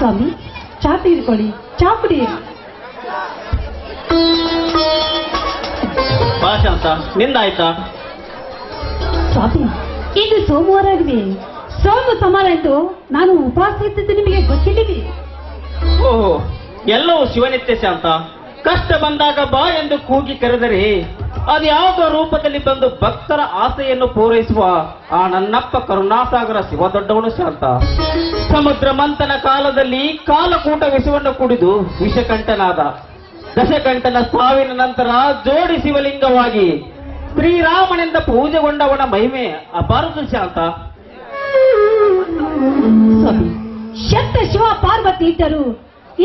ತೆಗೆದುಕೊಳ್ಳಿ ಚಾ ಕುಡಿ ಬಾ ಶಾಂತ ನಿಂದಾಯ್ತಾ? ಸ್ವಾಮಿ ಇದು ಸೋಮವಾರ ಆಗಿದೆ. ಸೋಮ ಸಮಾನ ಎಂದು ನಾನು ಉಪವಾಸ ಇದ್ದದ್ದು ನಿಮಗೆ ಗೊತ್ತಿದ್ದೀವಿ. ಓಹೋ ಎಲ್ಲವೂ ಶಿವನಿತ್ಯ ಶಾಂತ. ಕಷ್ಟ ಬಂದಾಗ ಬಾ ಎಂದು ಕೂಗಿ ಕರೆದರೆ ಅದು ಯಾವುದೋ ರೂಪದಲ್ಲಿ ಬಂದು ಭಕ್ತರ ಆಸೆಯನ್ನು ಪೂರೈಸುವ ಆ ನನ್ನಪ್ಪ ಕರುಣಾಸಾಗರ ಶಿವ ದೊಡ್ಡವನು ಶಾಂತ. ಸಮುದ್ರ ಮಂಥನ ಕಾಲದಲ್ಲಿ ಕಾಲಕೂಟ ವಿಷವನ್ನು ಕುಡಿದು ವಿಷಕಂಠನಾದ. ದಶಕಂಠನ ಸಾವಿನ ನಂತರ ಜೋಡಿ ಶಿವಲಿಂಗವಾಗಿ ಶ್ರೀರಾಮನಿಂದ ಪೂಜೆಗೊಂಡವನ ಮಹಿಮೆ ಅಪಾರದು ಶಾಂತ. ಶಕ್ತ ಶಿವ ಪಾರ್ವತಿ ಇದ್ದರು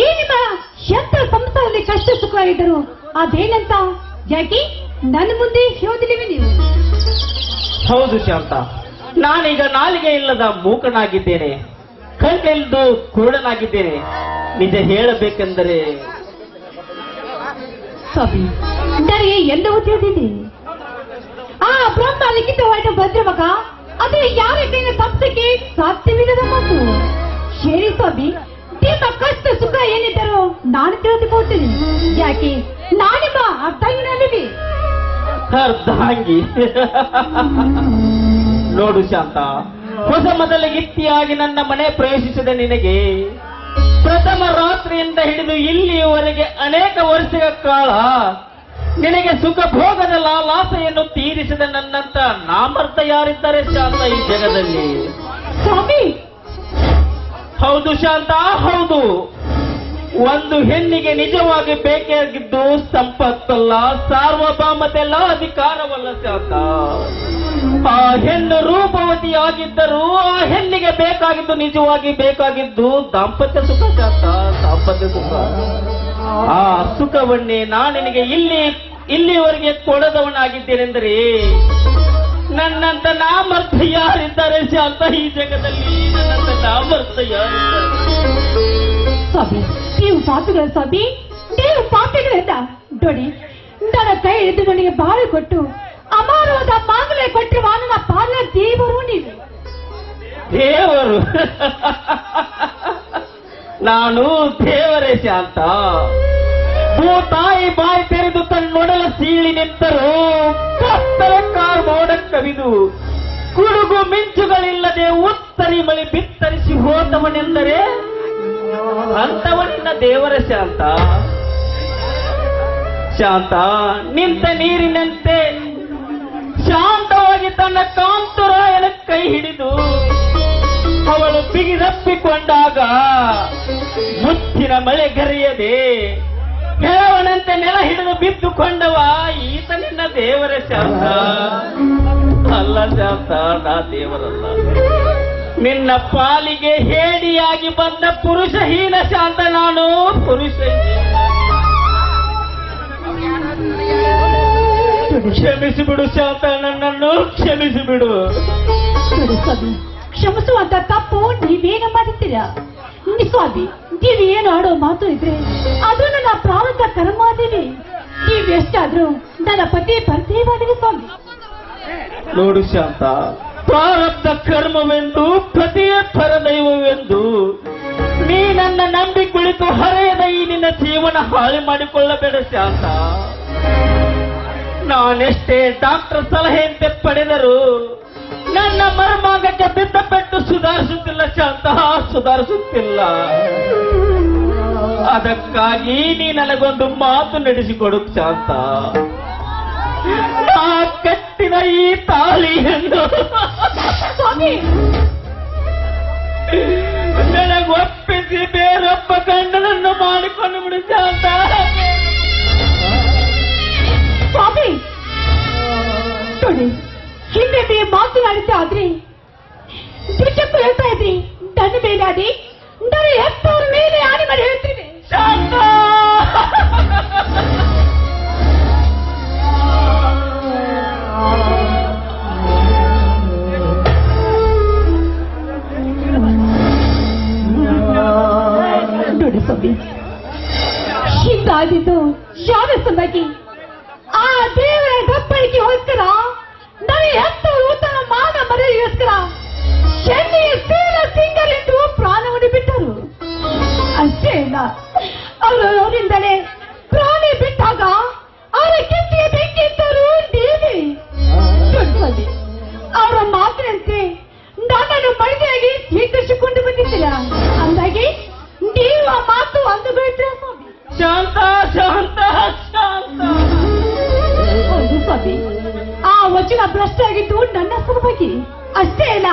ಈ ನಿಮ್ಮ ಶಕ್ತ ಸಂಸ್ಥೆಯಲ್ಲಿ ಕಷ್ಟ ಸುಖ ಇದ್ದರು, ಅದೇನಂತ? ಯಾಕೆ? ನನ್ನ ಮುಂದೆ ಹೇಳೋದಿಲ್ಲವೇ ನೀವು? ಹೌದು ಶಾಂತ. ನಾನೀಗ ನಾಲಿಗೆ ಇಲ್ಲದ ಮೂಕನಾಗಿದ್ದೇನೆ. ಕಣ್ಣಿಲ್ದು ಕುರುಡನಾಗಿದ್ದೇನೆ. ನಿಜ ಹೇಳಬೇಕೆಂದರೆ ಸ್ವಾಮಿ ನನಗೆ ಎಲ್ಲವೂ ತಿಳಿದಿದೆ ಆ ಬ್ರಹ್ಮ ಲಿಖಿತವಾದ ಭದ್ರಮಗ ಅದು ಯಾರ ಕೈನ ತಪ್ಪಿಗೆ ಸಾಧ್ಯವಿಲ್ಲದ ಮಾತು. ಹೇಳಿ ಸ್ವಾಮಿ ನಿಮ್ಮ ಕಷ್ಟ ಸುಖ ಏನಿದ್ದರೂ ನಾನು ತಿಳಿದುಕೊಳ್ತೇನೆ. ಯಾಕೆ? ನಾನಿಮ್ಮ ಅರ್ಥವಿನಲ್ಲಿ ಅರ್ಧಾಂಗಿ. ನೋಡು ಶಾಂತ ಹೊಸ ಮೊದಲ ಗಿತ್ತಿಯಾಗಿ ನನ್ನ ಮನೆ ಪ್ರವೇಶಿಸಿದೆ ನಿನಗೆ. ಪ್ರಥಮ ರಾತ್ರಿಯಿಂದ ಹಿಡಿದು ಇಲ್ಲಿಯವರೆಗೆ ಅನೇಕ ವರ್ಷಗಳ ಕಾಲ ನಿನಗೆ ಸುಖ ಭೋಗದ ಲಾಲಾಸೆಯನ್ನು ತೀರಿಸಿದ ನನ್ನಂತ ನಾಮರ್ಥ ಯಾರಿದ್ದಾರೆ ಶಾಂತ ಈ ಜಗದಲ್ಲಿ? ಸ್ವಾಮಿ! ಹೌದು ಶಾಂತ ಹೌದು. ಒಂದು ಹೆಣ್ಣಿಗೆ ನಿಜವಾಗಿ ಬೇಕಾಗಿದ್ದು ಸಂಪತ್ತಲ್ಲ ಸಾರ್ವಭೌಮತೆಲ್ಲ ಅಧಿಕಾರವಲ್ಲ ಸಾಕ ಆ ಹೆಣ್ಣು ರೂಪವತಿಯಾಗಿದ್ದರೂ ಆ ಹೆಣ್ಣಿಗೆ ಬೇಕಾಗಿದ್ದು ನಿಜವಾಗಿ ಬೇಕಾಗಿದ್ದು ದಾಂಪತ್ಯ ಸುಖ ಸಾಕ ದಾಂಪತ್ಯ ಸುಖ. ಆ ಸುಖವನ್ನೇ ನಾನು ನಿನಗೆ ಇಲ್ಲಿ, ಇಲ್ಲಿವರೆಗೆ ಕೊಡದವನಾಗಿದ್ದೇನೆಂದರೆ, ನನ್ನಂತ ನಾಮರ್ಥ ಯಾರಿದ್ದಾರೆ ಶಾಂತ ಈ ಜಗದಲ್ಲಿ? ನನ್ನಂತ ನಾಮರ್ಥ ಯಾರಿದ್ದಾರೆ? ನೀವು ಪಾಪಿಗಳ ಸ್ವಾಮಿ, ನೀವು ಪಾಪಿಗಳಿಂದ ನೋಡಿ ನನ್ನ ಕೈ ಹಿಡಿದು ನನಗೆ ಬಾಳು ಕೊಟ್ಟು ಅಮಾರವಾದ ಮಾಗಲೇ ಕೊಟ್ಟಿರುವ ನನ್ನ ಪಾಲ ದೇವರು ನೀವು. ದೇವರು? ನಾನು ದೇವರೇ ಶಾಂತ. ಭೂತಾಯಿ ಬಾಯಿ ತೆರೆದು ತನ್ನೊಡಲ ಸೀಳಿ ನಿಂತರು. ಕಾರ್ ಮೋಡ ಕವಿದು. ಕುಡುಗು ಮಿಂಚುಗಳಿಲ್ಲದೆ ಉತ್ತರಿ ಮಳಿ ಬಿತ್ತರಿಸಿ ಹೋದವನೆಂದರೆ ಅಂತವನಿನ್ನ ದೇವರ ಶಾಂತ. ಶಾಂತ, ನಿಂತ ನೀರಿನಂತೆ ಶಾಂತವಾಗಿ ತನ್ನ ಕಾಂತುರಾಯನ ಕೈ ಹಿಡಿದು ಅವಳು ಬಿಗಿದಪ್ಪಿಕೊಂಡಾಗ ಮುತ್ತಿನ ಮಳೆ ಗರಿಯದೆ ನೆಲ ಹಿಡಿದು ಬಿದ್ದುಕೊಂಡವ ಈತ ನಿನ್ನ ದೇವರ ಶಾಂತ. ಅಲ್ಲ ಶಾಂತ, ನಾ ದೇವರಲ್ಲ. ನಿನ್ನ ಪಾಲಿಗೆ ಹೇಳಿಯಾಗಿ ಬಂದ ಪುರುಷಹೀನ ಶಾಂತ ನಾನು. ಪುರುಷ ಕ್ಷಮಿಸಿಬಿಡು ಶಾಂತ ನನ್ನನ್ನು ಕ್ಷಮಿಸಿಬಿಡು. ಕ್ಷಮಿಸುವಂತ ತಪ್ಪು ನೀವೇನ ಮಾಡಿದ್ದೀರಾ? ಸ್ವಾಮಿ ನೀವು ಏನು ಆಡೋ ಮಾತು ಇದ್ರೆ ಅದು ನನ್ನ ಪ್ರಾರಂಭ ಕರ್ಮಾದೇವಿ ನೀವೆಷ್ಟಾದ್ರೂ ನನ್ನ ಪತಿ ಪರದೇವಾದಿವಿ ಸ್ವಾಮಿ. ನೋಡು ಶಾಂತ ಪ್ರಾರಬ್ಧ ಕರ್ಮವೆಂದು, ಪ್ರತಿಯೇ ಪರದೈವವೆಂದು ನೀ ನನ್ನ ನಂಬಿ ಕುಳಿತು ಹರೆಯದ ಈ ನಿನ್ನ ಜೀವನ ಹಾಳು ಮಾಡಿಕೊಳ್ಳಬೇಡ ಶಾಂತ. ನಾನೆಷ್ಟೇ ಡಾಕ್ಟರ್ ಸಲಹೆಯಂತೆ ಪಡೆದರು ನನ್ನ ಮರ್ಮಾಗಕ್ಕೆ ಬಿದ್ದಪಟ್ಟು ಸುಧಾರಿಸುತ್ತಿಲ್ಲ ಶಾಂತ, ಸುಧಾರಿಸುತ್ತಿಲ್ಲ. ಅದಕ್ಕಾಗಿ ನೀ ನನಗೊಂದು ಮಾತು ನಡೆಸಿಕೊಡು ಶಾಂತ. ನಾ ಕಟ್ಟಿದ ಈ ತಾಳಿಯನ್ನು ಸ್ವಾಮಿ ನನಗೊಪ್ಪಿಸಿ ಬೇರೊಬ್ಬ ಗಂಡನನ್ನು ಮಾಡಿಕೊಂಡು ಬಿಡು ಶಾಂತ ಸ್ವಾಮಿ ನೋಡಿ ಹಿಂದೆ ನೀವು ಮಾತನಾಡಿದ್ದ ಆದ್ರೆ ನಿಜಕ್ಕೂ ಹೇಳ್ತಾ ಇದ್ರಿ ನನ್ನ ಮೇಲೆ ಆಡಿ ನನ್ನ ಎತ್ತವ್ರ ಮೇಲೆ ಆಡಿ ಮಾಡಿ ಹೇಳ್ತೀನಿ ಶಾಂತ ನೋಡಿ ಸ್ವಾಮಿ ಹೀಗಾದಿದ್ದು ಯಾವ ಸಲುವಾಗಿ ಆ ದೇವರ ದಪ್ಪಳಿಗೆಗೋಸ್ಕರ ನನ್ನ ಎತ್ತವರು ಊತನ ಮಾನ ಮರೆಯೋಸ್ಕರ ಶನಿಯ ಸೀಲ ಸಿಂಗರೆಂದು ಪ್ರಾಣವನ್ನು ಬಿಟ್ಟರು ಅಷ್ಟೇ ಇಲ್ಲ ಅವರು ಅವರಿಂದಲೇ ಪ್ರಾಣಿ ಬಿಟ್ಟಾಗ ಅವರ ಕೆತ್ತಿಗೆ ಬೆಂಕಿದ್ದರು ದೇವಿ ದೊಡ್ಡವಲ್ಲಿ ಅವರ ಮಾತಿನಂತೆ ನನ್ನನ್ನು ಮೈದೆಯಾಗಿ ಸ್ವೀಕರಿಸಿಕೊಂಡು ಬಂದಿದ್ದೀರ? ಅಂದಾಗಿ ನೀವು ಮಾತು ಅಂದುಬಿಟ್ರೆ ಬಿಟ್ರೆ ಶಾಂತ ಶಾಂತ ಶಾಂತ. ಹೌದು ಸ್ವಾಮಿ. ಆ ವಚನ ಭ್ರಷ್ಟ ಆಗಿದ್ದು ನನ್ನ ಸಲುವಾಗಿ. ಅಷ್ಟೇ ಇಲ್ಲ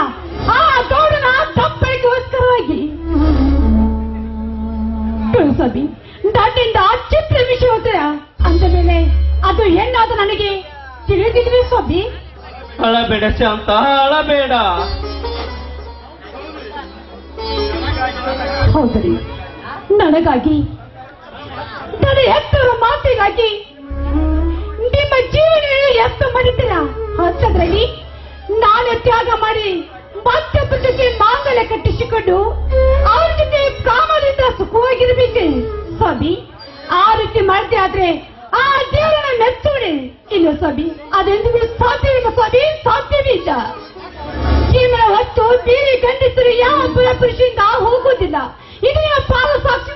ಆ ಗೌಡನ ತಪ್ಪಳಿಗೋಸ್ಕರವಾಗಿ ಕೇಳು ಸ್ವಾಮಿ. ನನ್ನಿಂದ ಚಿತ್ರ ವಿಷಯ ಹೋಗ್ತೀರ ಅಂದ ಮೇಲೆ ಅದು ಹೆಣ್ಣಾದ ನನಗೆ ತಿಳಿದಿದ್ವಿ ಸ್ವಾಮಿ? ಅಳಬೇಡ ಶಾಂತ ಅಳಬೇಡ. ಹೌದ್ರಿ. ನನಗಾಗಿ ನನ್ನ ಎತ್ತರ ಮಾತಿಗಾಗಿ ನಿಮ್ಮ ಜೀವನ ಎಷ್ಟು ಮಾಡಿದ್ದೀರ ಅಂತದ್ರಲ್ಲಿ ನಾನು ತ್ಯಾಗ ಮಾಡಿ ಮತ್ತೊಬ್ಬ ಜೊತೆ ಮಾಂಗಲ್ಯ ಕಟ್ಟಿಸಿಕೊಂಡು ಅವ್ರ ಜೊತೆ ಕಾಮದಿಂದ ಸುಖವಾಗಿರ್ಬೇಕು? ಸ್ವಾಮಿ, ಆ ರೀತಿ ಮಾಡಿದೆ ಆದ್ರೆ ಆ ದೇವರನ್ನ ಮೆಚ್ಚುವಣೆ ಇಲ್ಲ ಸ್ವಾಮಿ, ಅದೆಂದಿಗೂ ಸಾಧ್ಯವಿಲ್ಲ ಸ್ವಾಮಿ ಸಾಧ್ಯವಿಲ್ಲ ಜೀವನ ಹೊತ್ತು ಬೇರೆ ಗಂಡಸರು ಯಾವ ಪುರ ಪುರುಷರಿಂದ ಹೋಗುವುದಿಲ್ಲ. ಇದು ಪಾಲು ಸಾಕ್ಷಿ.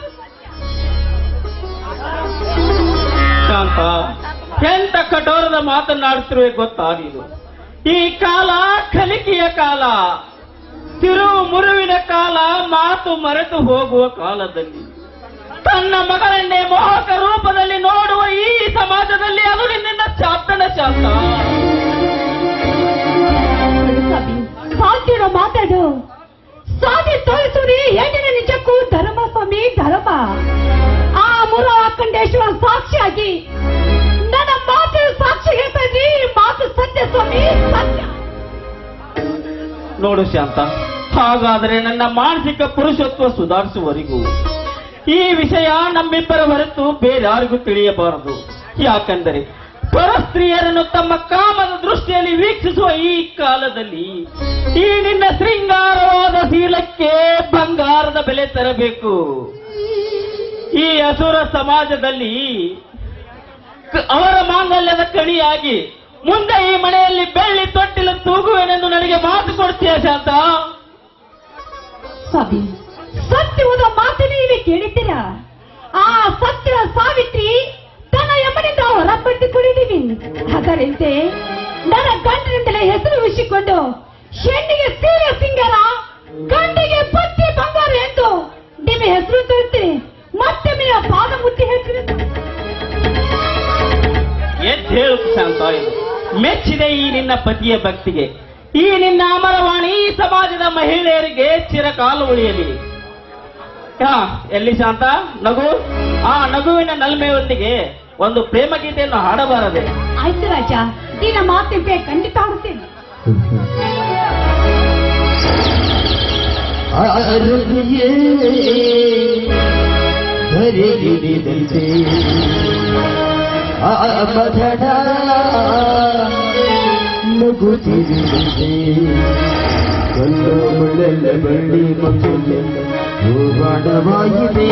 ಎಂತ ಕಠೋರದ ಮಾತನಾಡುತ್ತಿರುವೆ ಗೊತ್ತಾ ನೀನು? ಈ ಕಾಲ ಕಲಿಕೆಯ ಕಾಲ ತಿರು ಮುರುವಿನ ಕಾಲ, ಮಾತು ಮರೆತು ಹೋಗುವ ಕಾಲದಲ್ಲಿ. ತನ್ನ ಮಗಳನ್ನೇ ಮೋಹಕ ರೂಪದಲ್ಲಿ ನೋಡುವ ಈ ಸಮಾಜದಲ್ಲಿ ಅದು ನಿನ್ನ ಚಾಪ್ತನ ಶಾಂತ. ಸಾಧ್ಯನ ಮಾತಾಡು ಸಾಧ್ಯ ತೋರಿಸುರಿ ಹೆಣ್ಣಿನ ನಿಜಕ್ಕೂ ಧರ್ಮ ಸ್ವಾಮಿ, ಧರ್ಮ. ಆ ಮುರ ಅಖಂಡೇಶ್ವರ ಸಾಕ್ಷಿಯಾಗಿ ನನ್ನ ಮಾತು ಸಾಕ್ಷಿ ಹೇಳ್ತಾ ಮಾತು ಸತ್ಯ ಸ್ವಾಮಿ, ಸತ್ಯ. ನೋಡು ಶಾಂತ, ಹಾಗಾದರೆ ನನ್ನ ಮಾನಸಿಕ ಪುರುಷತ್ವ ಸುಧಾರಿಸುವವರೆಗೂ ಈ ವಿಷಯ ನಮ್ಮಿಬ್ಬರ ಹೊರತು ಬೇರೆ ಯಾರಿಗೂ ತಿಳಿಯಬಾರದು. ಯಾಕಂದರೆ ಪರಸ್ತ್ರೀಯರನ್ನು ತಮ್ಮ ಕಾಮದ ದೃಷ್ಟಿಯಲ್ಲಿ ವೀಕ್ಷಿಸುವ ಈ ಕಾಲದಲ್ಲಿ ಈ ನಿನ್ನ ಶೃಂಗಾರವಾದ ಶೀಲಕ್ಕೆ ಬಂಗಾರದ ಬೆಲೆ ತರಬೇಕು. ಈ ಅಸುರ ಸಮಾಜದಲ್ಲಿ ಅವರ ಮಾಂಗಲ್ಯದ ಕಣಿಯಾಗಿ ಮುಂದೆ ಈ ಮನೆಯಲ್ಲಿ ಬೆಳ್ಳಿ ತೊಟ್ಟಿಲು ತೂಗುವೆನೆಂದು ನನಗೆ ಮಾತು ಕೊಡ್ತೀಯ ಶಾಂತ? ಸತ್ಯವಾದ ಮಾತನ್ನು ಇಲ್ಲಿ ಕೇಳಿದ್ದೀರಾ? ಆ ಸತ್ಯ ಸಾವಿತ್ರಿ ತನ್ನ ಯಮನಿಂದ ಹೊರಪಟ್ಟು ಕುಡಿದೀವಿ. ಅದರಂತೆ ನನ್ನ ಗಂಡನಿಂದಲೇ ಹೆಸರು ಉಳಿಸಿಕೊಂಡು ಹೆಣ್ಣಿಗೆ ಸೀರೆ ಸಿಂಗಾರ, ಗಂಡಿಗೆ ಪತ್ತಿ ಬಂಗಾರ ಎಂದು ನಿಮ್ಮ ಹೆಸರು ತೋರ್ತೀನಿ. ಮತ್ತೆ ನಿಮ್ಮ ಪಾದ ಮುತ್ತಿ ಹೇಳ್ತೀನಿ. ಎದ್ದು ಹೇಳು. ಮೆಚ್ಚಿದೆ ಈ ನಿನ್ನ ಪತಿಯ ಭಕ್ತಿಗೆ. ಈ ನಿನ್ನ ಅಮರವಾಣಿ ಈ ಸಮಾಜದ ಮಹಿಳೆಯರಿಗೆ ಚಿರಕಾಲ ಉಳಿಯಲಿ. ಎಲ್ಲಿ ಶಾಂತ? ನಗು? ಆ ನಗುವಿನ ನಲ್ಮೆಯೊಂದಿಗೆ ಒಂದು ಪ್ರೇಮ ಗೀತೆಯನ್ನು ಹಾಡಬಾರದೆ ಆಯ್ತು ರಾಜ ನಿನ್ನ ಮಾತಿಗೆ ಖಂಡಿತ ಆಡುತ್ತೇನೆ ಅರಗಿಯೇ ಧರಿಗಿಡಿದಂತೆ ಆ ಮಧಡ ನಗುತ್ತಿರುವಂತೆ ಕಲ್ಲು ಮುಳ್ಳೆಲ್ಲ ಬಳ್ಳಿ ಮಕ್ಕಳೆಲ್ಲ ಹೋರಾಟವಾಗಿದೆ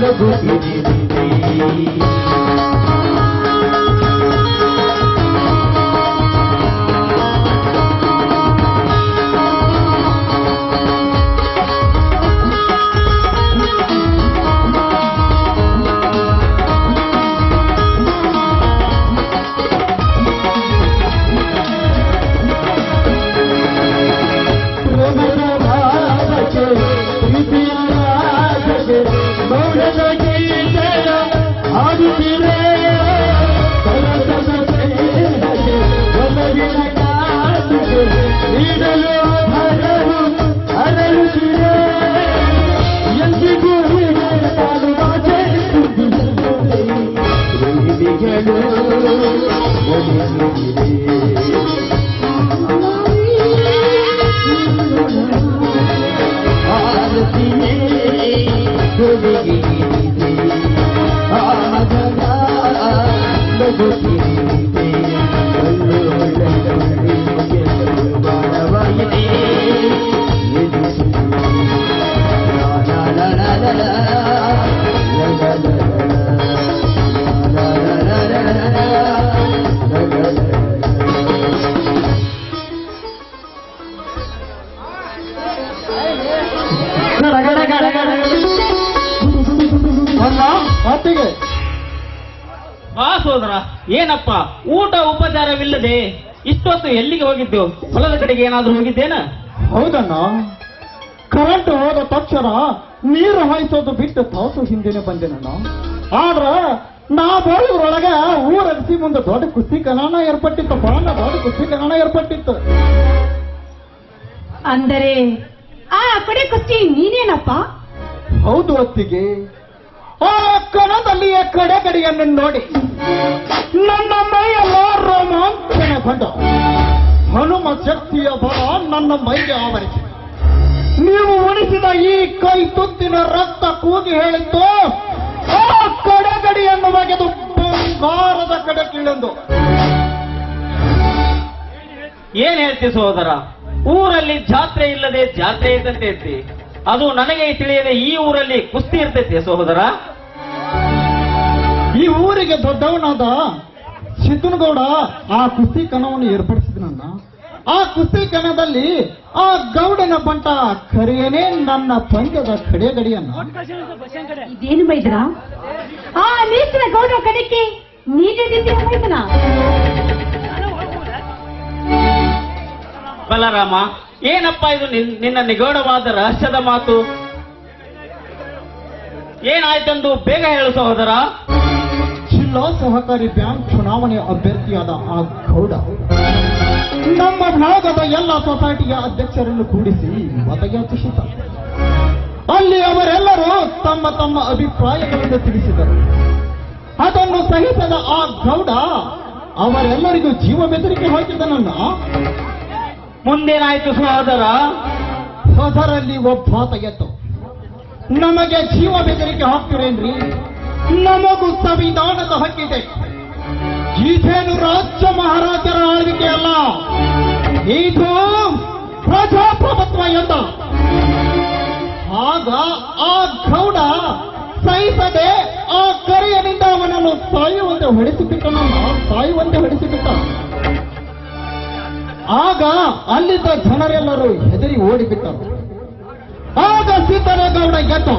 Look ಬಾ ಸೋದರ ಏನಪ್ಪ ಊಟ ಉಪಚಾರವಿಲ್ಲದೆ ಇಷ್ಟೊತ್ತು ಎಲ್ಲಿಗೆ ಹೋಗಿದ್ದು? ಹೊಲದ ಕಡೆಗೆ ಏನಾದ್ರೂ ಹೋಗಿದ್ದೇನ? ಹೌದಣ್ಣ. ಕರೆಂಟ್ ಹೋದ ತಕ್ಷಣ ನೀರು ಹಾಯಿಸೋದು ಬಿಟ್ಟು ತಾಸು ಹಿಂದೆನೆ ಬಂದೆನಣ್ಣ. ಆದ್ರ ನಾ ಬರೋದ್ರೊಳಗ ಊರಸಿ ಮುಂದೆ ದೊಡ್ಡ ಕುಸ್ತಿ ಕನಾನ ಏರ್ಪಟ್ಟಿತ್ತು ಬಾಣ ದೊಡ್ಡ ಕುಸ್ತಿ ಕಲಾನ ಏರ್ಪಟ್ಟಿತ್ತು. ಅಂದರೆ ಆ ಕಡೆ ಕುಸ್ತಿ ನೀನೇನಪ್ಪ? ಹೌದು ಹೊತ್ತಿಗೆ ಆ ಕಣದಲ್ಲಿಯೇ ಕಡೆ ಕಡೆಯನ್ನು ನೋಡಿ ನನ್ನ ಮೈಯೆಲ್ಲ ರೋಮಾಂಚನಗೊಂಡು ಹನುಮ ಶಕ್ತಿಯ ಬಲ ನನ್ನ ಮೈಗೆ ಆವರಿಸಿ. ನೀವು ಉಣಿಸಿದ ಈ ಕೈ ತುತ್ತಿನ ರಕ್ತ ಕೂಗಿ ಹೇಳಿದ್ದು ಆ ಕಡೆಗಡಿಯನ್ನು ಬಗೆದು ಬಂಗಾರದ ಕಡೆ ಕೀಳೆಂದು. ಏನ್ ಹೇಳ್ತಿ ಸೋದರ ಊರಲ್ಲಿ ಜಾತ್ರೆ ಇಲ್ಲದೆ ಜಾತ್ರೆ ಇದ್ದಂತೆ ಇರ್ತಿ ಅದು ನನಗೆ ತಿಳಿಯದೆ ಈ ಊರಲ್ಲಿ ಕುಸ್ತಿ ಇರ್ತೈತೆ ಸಹೋದರ. ಈ ಊರಿಗೆ ದೊಡ್ಡವನಾದ ಸಿದ್ದನಗೌಡ ಆ ಕುಸ್ತಿ ಕಣವನ್ನು ಏರ್ಪಡಿಸಿದನನ್ನ ಆ ಕುಸ್ತಿ ಕಣದಲ್ಲಿ ಆ ಗೌಡನ ಬಂಟ ಕರೆಯನೇ ನನ್ನ ಪಂದ್ಯದ ಕಡೆಗಡಿಯನ್ನ. ಇದೇನು ಬೈದ್ರ ಆ ನೀಚಿನ ಗೌಡ ಕಡೆಗೆ ಬಲರಾಮ ಏನಪ್ಪ ಇದು ನಿನ್- ನಿನ್ನ ನಿಗೂಢವಾದ ರಹಸ್ಯದ ಮಾತು? ಏನಾಯ್ತೆಂದು ಬೇಗ ಹೇಳು ಸಹೋದರ. ಜಿಲ್ಲಾ ಸಹಕಾರಿ ಬ್ಯಾಂಕ್ ಚುನಾವಣೆ ಅಭ್ಯರ್ಥಿಯಾದ ಆ ಗೌಡ, ನಮ್ಮ ಭಾಗದ ಎಲ್ಲ ಸೊಸೈಟಿಯ ಅಧ್ಯಕ್ಷರನ್ನು ಕೂಡಿಸಿ ಮತಯಾಚಿಸಿದ ಅಲ್ಲಿ ಅವರೆಲ್ಲರೂ ತಮ್ಮ ತಮ್ಮ ಅಭಿಪ್ರಾಯಗಳನ್ನು ತಿಳಿಸಿದರು. ಅದನ್ನು ಸಹಿಸದ ಆ ಗೌಡ ಅವರೆಲ್ಲರಿಗೂ ಜೀವ ಬೆದರಿಕೆ ಹಾಕಿದನನ್ನ ಮುಂದೇನಾಯ್ತು ಸಹೋದರ? ಅದರಲ್ಲಿ ಒಬ್ಬಾತ ಎದ್ದು, ನಮಗೆ ಜೀವ ಬೆದರಿಕೆ ಹಾಕ್ತಿರೇನ್ರಿ? ನಮಗೂ ಸಂವಿಧಾನದ ಹಕ್ಕಿದೆ. ಈಸೇನು ರಾಜ್ಯ ಮಹಾರಾಜರ ಆಳ್ವಿಕೆ ಅಲ್ಲ? ಇದು ಪ್ರಜಾಪ್ರಭುತ್ವ ಎಂದ. ಆಗ ಆ ಗೌಡ ಸಹಿಸದೆ ಆ ಕರೆಯನಿಂದ ಅವನನ್ನು ಸಾಯುವಂತೆ ಹೊಡೆಸಿಬಿಟ್ಟನನ್ನ ಸಾಯುವಂತೆ ಹೊಡೆಸಿಬಿಟ್ಟ. ಆಗ ಅಲ್ಲಿದ್ದ ಜನರೆಲ್ಲರೂ ಹೆದರಿ ಓಡಿಬಿಟ್ಟರು. ಆಗ ಸಿದ್ದನಗೌಡ ಗೆದ್ದು.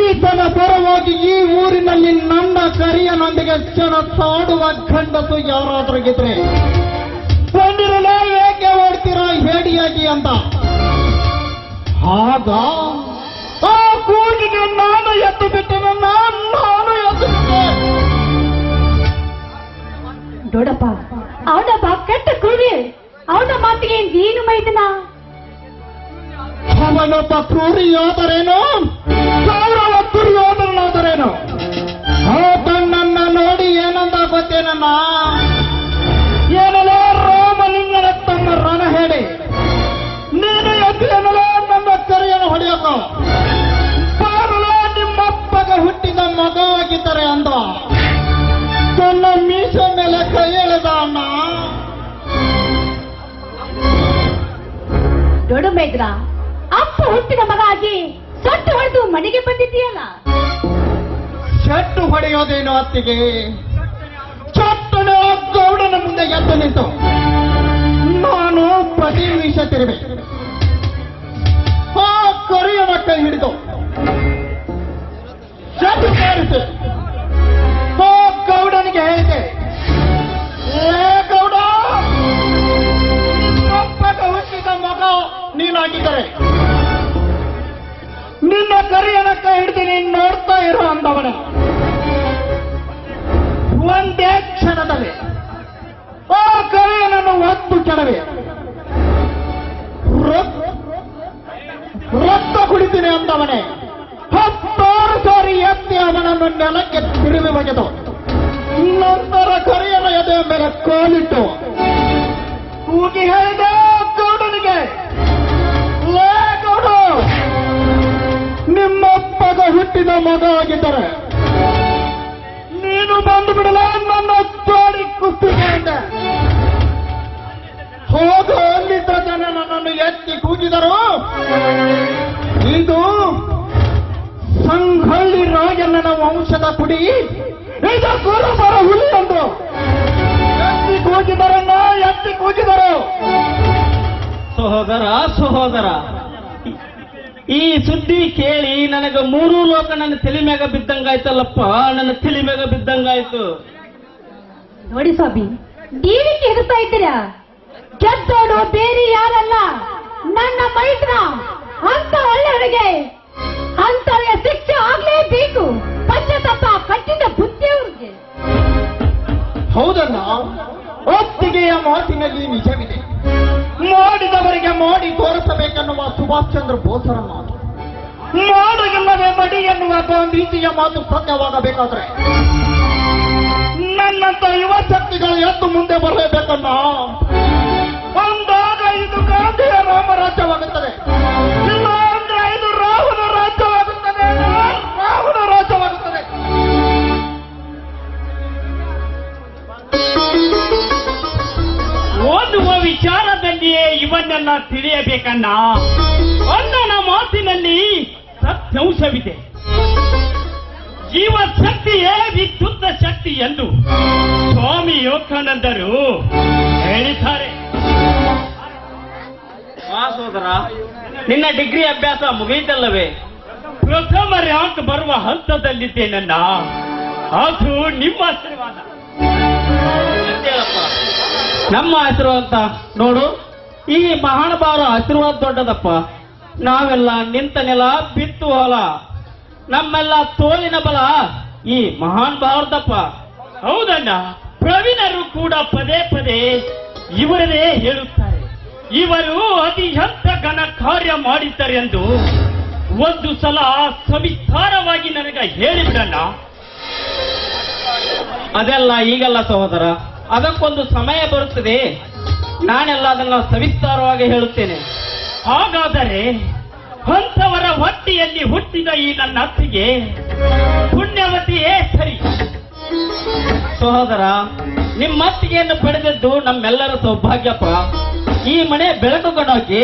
ಈತನ ಪರವಾಗಿ ಈ ಊರಿನಲ್ಲಿ ನನ್ನ ಕರಿಯನೊಂದಿಗೆ ಜನ ಸಾಡುವ ಗಂಡಸು ಯಾರಾದ್ರೂ ಗೆದ್ರೆ ಬಂದಿರಲೇ ಏಕೆ ಓಡ್ತೀರಾ ಹೇಡಿಯಾಗಿ ಅಂತ. ಆಗ ಆ ಕೂಗಿಗೆ ನಾನು ಎದ್ದು ಬಿಟ್ಟೆನ, ನಾನು ಎದ್ದು ಅವನಪ್ಪ ಕ್ರೂರಿ ಅವನ ಮಾತಿಗೆ ನೀನು ಮೈದನ? ಅವನೊಬ್ಬ ಕ್ರೂರಿಯಾದರೇನು ಕೌರವ ದುರ್ಯೋಧನಾದರೇನು ಆತನನ್ನ ನೋಡಿ ಏನಂದ ಗೊತ್ತೇನಮ್ಮ? ಏನಲೇ ರಾಮಲಿಂಗನ ತಮ್ಮ ರಣ ಹೇಳಿ, ನೀನು ಎದ್ದೇನಲೇ ನನ್ನ ಕರೆಯನ್ನು ಹೊಡೆಯಕ ಬಾರಲೇ ನಿಮ್ಮಪ್ಪಗ ಹುಟ್ಟಿದ ಮಗವಾಗಿದ್ದಾರೆ ಅಂದ ತನ್ನ ಮೀಸ ಮೇಲೆ ಕೈ ಎಳೆದ ಅಣ್ಣ. ದೊಡ್ಡ ಮೇದ್ರ ಅಪ್ಪ ಹುಟ್ಟಿದ ಮಗ ಆಗಿ ಸೊಟ್ಟು ಹೊಡೆದು ಮನೆಗೆ ಬಂದಿದ್ದೀಯಲ್ಲ? ಶೆಟ್ಟು ಹೊಡೆಯೋದೇನು ಅತ್ತಿಗೆ. ಚೊಟ್ಟನೋ ಗೌಡನ ಮುಂದೆ ಎದ್ದು ನಿಂತು. ನಾನು ಪ್ರತಿ ವಿಷ ತಿರುವೆ. ಆ ಕರಿಯನ ಕೈ ಹಿಡಿದು. ಶೆಟ್ಟು ಸೇರಿಸಿ. ಆ ಗೌಡನಿಗೆ ಹೇಳಿದೆ ನೀನಾಗಿದ್ದರೆ ನಿನ್ನ ಕರಿಯನಕ್ಕ ಹಿಡಿದು ನೀನು ನೋಡ್ತಾ ಇರೋ ಅಂದವನೇ. ಒಂದೇ ಕ್ಷಣದಲ್ಲಿ ಆ ಕರಿಯನನ್ನು ಒತ್ತು ಕೆಡವೆ. ರಕ್- ರಕ್ತ ಕುಡಿತೀನಿ ಅಂದವನೇ. ಹತ್ತಾರು ಸಾರಿ ಎತ್ತಿ ಅವನನ್ನು ನೆಲಕ್ಕೆ ತಿರುವಿ ಬಗೆದು ನಂತರ ಕರಿಯನ ಎದೆಯ ಮೇಲೆ ಕಾಲಿಟ್ಟು ಕೂಗಿ ಹೇಳಿದೆ ಗೌಡನಿಗೆ ಹುಟ್ಟಿದ ನಿಮ್ಮಪ್ಪಗ ಮಗ ಆಗಿದ್ದಾರೆ ನೀನು ಬಂದು ಬಿಡಲ ನನ್ನ ಜೋಡಿ ಕುಸ್ತಿಗೆಯಿಂದ? ಹೋಗು ಅಲ್ಲಿದ್ದ ಜನ ನನ್ನನ್ನು ಎತ್ತಿ ಕೂಗಿದರು. ಇದು ಸಂಘಳ್ಳಿ ರಾಜಣ್ಣನ ವಂಶದ ಕುಡಿ. ಇದು ಗುರುಬರ ಹುಲಿ ಎಂದು ಎತ್ತಿ ಕೂಗಿದರನ್ನ ಎತ್ತಿ ಕೂಗಿದರು. ಸಹೋದರ ಸಹೋದರ. ಈ ಸುದ್ದಿ ಕೇಳಿ ನನಗ ಮೂರು ಲೋಕ ನನ್ನ ತಲೆ ಮ್ಯಾಗ ಬಿದ್ದಂಗಾಯ್ತಲ್ಲಪ್ಪ ನನ್ನ ತಲೆ ಮ್ಯಾಗ ಬಿದ್ದಂಗಾಯ್ತು. ನೋಡಿ ಸ್ವಾಮಿ ನೀವೇಕೆ ಹೆದರ್ತಾ ಇದ್ದೀರಾ? ಗೆದ್ದೋಡು ಬೇರೆ ಯಾರಲ್ಲ ನನ್ನ ಮೈತ್ರ ಅಂತ ಒಳ್ಳೆಯವರಿಗೆ ಅಂತವರಿಗೆ ಶಿಕ್ಷೆ ಆಗ್ಲೇಬೇಕು ಪಂಚತಪ್ಪ ಕಟ್ಟಿದ ಬುದ್ಧಿ ಅವ್ರಿಗೆ. ಹೌದಲ್ಲ ಒತ್ತಿಗೆಯ ಮಾತಿನಲ್ಲಿ ನಿಜವಿದೆ. ಮಾಡಿದವರಿಗೆ ಮಾಡಿ ತೋರಿಸಬೇಕೆನ್ನುವ ಸುಭಾಷ್ ಚಂದ್ರ ಬೋಸರ ಮಾತು. ಮಾಡಿಲ್ಲವೇ ಮಡಿ ಎನ್ನುವ ಗಾಂಧೀಜಿಯ ಮಾತು ಸತ್ಯವಾಗಬೇಕಾದ್ರೆ ನನ್ನಂತ ಯುವ ಶಕ್ತಿಗಳು ಎದ್ದು ಮುಂದೆ ಬರಲೇಬೇಕನ್ನ ಅಭ್ಯಾಸ ಮುಗಿಯಿತಲ್ಲವೇ ಪ್ರಥಮ ರ್ಯಾಂಕ್ ಬರುವ ಹಂತದಲ್ಲಿದ್ದೇನನ್ನ ಅದು ನಿಮ್ಮ ಆಶೀರ್ವಾದ. ನಮ್ಮ ಆಶೀರ್ವಾದ ನೋಡು. ಈ ಮಹಾನುಭಾವರ ಆಶೀರ್ವಾದ ದೊಡ್ಡದಪ್ಪ. ನಾವೆಲ್ಲ ನಿಂತ ನೆಲ ಬಿತ್ತು ಹೊಲ. ನಮ್ಮೆಲ್ಲ ತೋಲಿನ ಬಲ ಈ ಮಹಾನ್ ಭಾವದಪ್ಪ ಹೌದಣ್ಣ. ಪ್ರವೀಣರು ಕೂಡ ಪದೇ ಪದೇ ಇವರೇ ಹೇಳುತ್ತಾರೆ. ಇವರು ಅತಿಹಂತ ಘನ ಕಾರ್ಯ ಮಾಡಿದ್ದಾರೆ ಎಂದು ಒಂದು ಸಲ ಸವಿಸ್ತಾರವಾಗಿ ನನಗೆ ಹೇಳಿಬಿಡಣ್ಣ. ಅದೆಲ್ಲ ಈಗಲ್ಲ ಸಹೋದರ ಅದಕ್ಕೊಂದು ಸಮಯ ಬರುತ್ತದೆ. ನಾನೆಲ್ಲ ಅದನ್ನ ಸವಿಸ್ತಾರವಾಗಿ ಹೇಳುತ್ತೇನೆ. ಹಾಗಾದರೆ ಹಂತವರ ಹೊಟ್ಟೆಯಲ್ಲಿ ಹುಟ್ಟಿದ ಈ ನನ್ನ ಅತ್ತಿಗೆ ಪುಣ್ಯವತಿಯೇ ಸರಿ. ಸಹೋದರ ನಿಮ್ಮ ಮತ್ತಿಗೆಯನ್ನು ಪಡೆದದ್ದು ನಮ್ಮೆಲ್ಲರ ಸೌಭಾಗ್ಯಪ್ಪ. ಈ ಮನೆ ಬೆಳಕು ಕಣೋಕಿ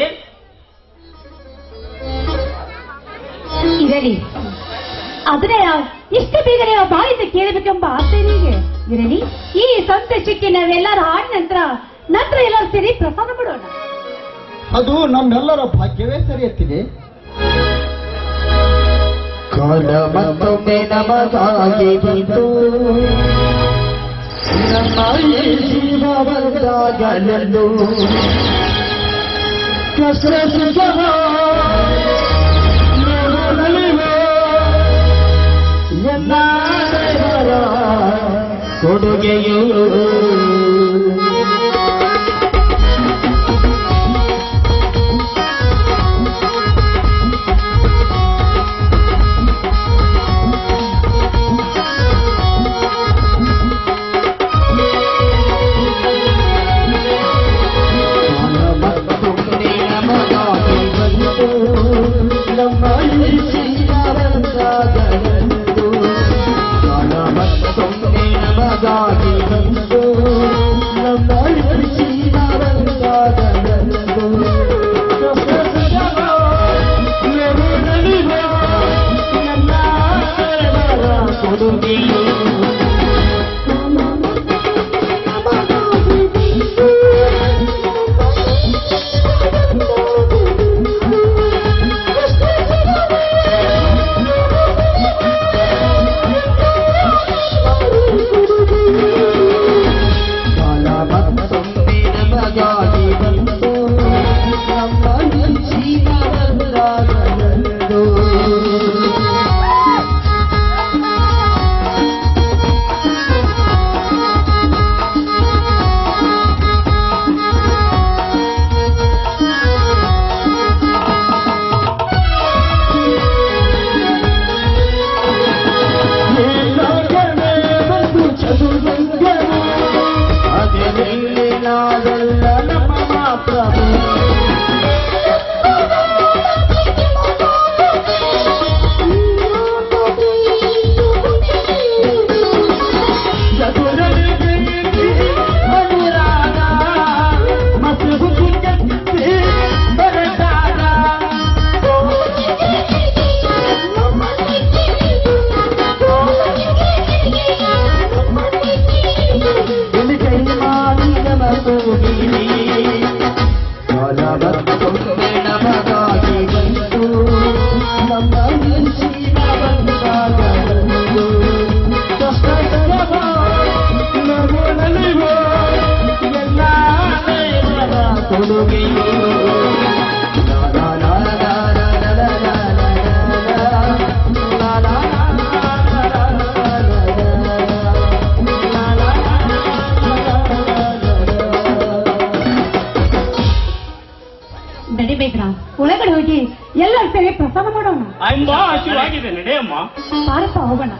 ಇರಲಿ ಅದನ್ನೇ ಇಷ್ಟು ಬೇಗನೆ ಆ ಬಾಯಿಂದ ಕೇಳಬೇಕೆಂಬ ಆಸೆ ನಿಮಗೆ ಇರಲಿ. ಈ ಸಂತೋಷಕ್ಕೆ ನಾವೆಲ್ಲರೂ ಆದ ನಂತರ ನಂತರ ಎಲ್ಲರೂ ಸೇರಿ ಪ್ರಸಾದ ಮಾಡೋಣ ಅದು ನಮ್ಮೆಲ್ಲರ ಭಾಗ್ಯವೇ ಸರಿಯುತ್ತಿದೆ. ಕಾಲ ಮತ್ತೊಮ್ಮೆ ನಮಗಾಗಿ ಬಂತು ನಮ್ಮ ಈ ಜೀವವದ್ದಾಗಲೆಂದು ಕಷ್ಟ ಸುಖವ ನೋಡಲಿವೆ ಎಲ್ಲ ದೇವರ ಕೊಡುಗೆಯು ಕೊಡುವೆಯೋ ಅಂಬಾ ಹಸಿವಾಗಿದೆ ನಡೆಯಮ್ಮ. ಬಾರಪ್ಪ ಹೋಗೋಣ.